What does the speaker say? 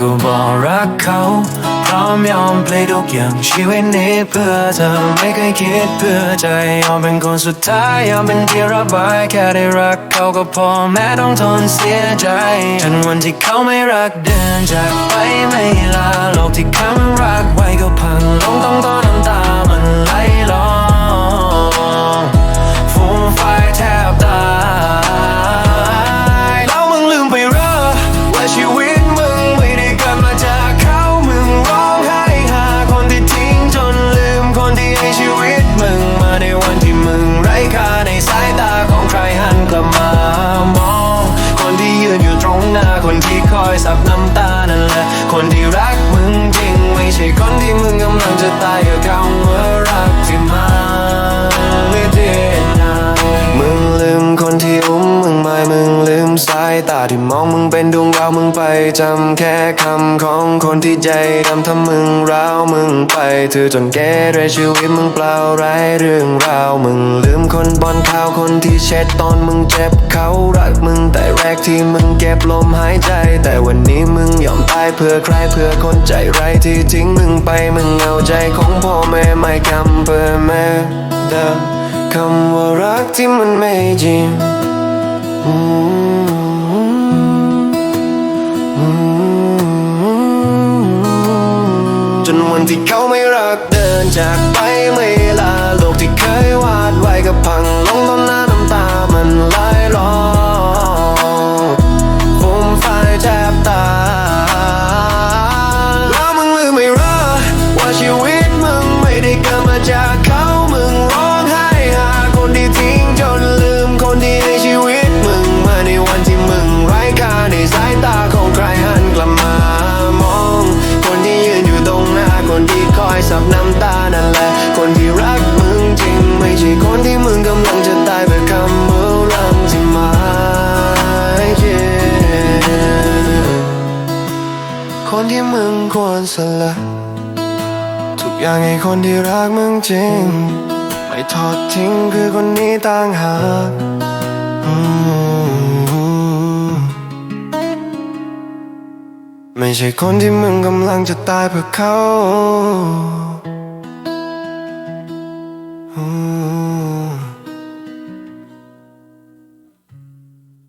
ก็บอกรักเขา พร้อมยอมเปลย์ทุกอย่างชีวิตนี้เพื่อเธอไม่เคยคิดเพื่อใจยอมเป็นคนสุดท้ายยอมเป็นที่ระบายแค่ได้รักเขาก็พอแม้ต้องทนเสียใจจนวันที่เขาไม่รักเดินจากไปไม่ลาโลกที่เขา อยซับน้ำตานั่นแหละคนที่รักมึงจริง ไม่ใช่คนที่มึงกำลังจะตายกับคำว่ารักที่มาไม่ด้นามึงลืมคนที่อุ้มมึงไม่มึงลืมสายตาที่มองมึงเป็นดวงาวมึงไปจำแค่คำของคนที่ใจดำทำมึงร้าวมึงไปเธอจนแก่ด้วยชีวิตมึงเปล่าไร้เรื่องราวมึงลืมคนบอนข่าวคนที่เช็ดตอนมึงเจ็บเขารักมึงแต่แรกที่มึงเก็บลมหายใจ แต่วันนี้มึงยอมตายเพื่อใครเพื่อคนใจไรที่ทิ้งมึงไปมึงเอาใจของพ่อแม่ไม่คำเพื่อแม่เดิมคำว่ารักที่มันไม่จริง คนที่เขาไม่รักเดินจากไป คนที่มึงควรสละ ทุกอย่างให้คนที่รักมึงจริง ไม่ทอดทิ้งคือคนนี้ต่างหากไม่ใช่คนที่มึงกำลังจะตายเพื่อเขา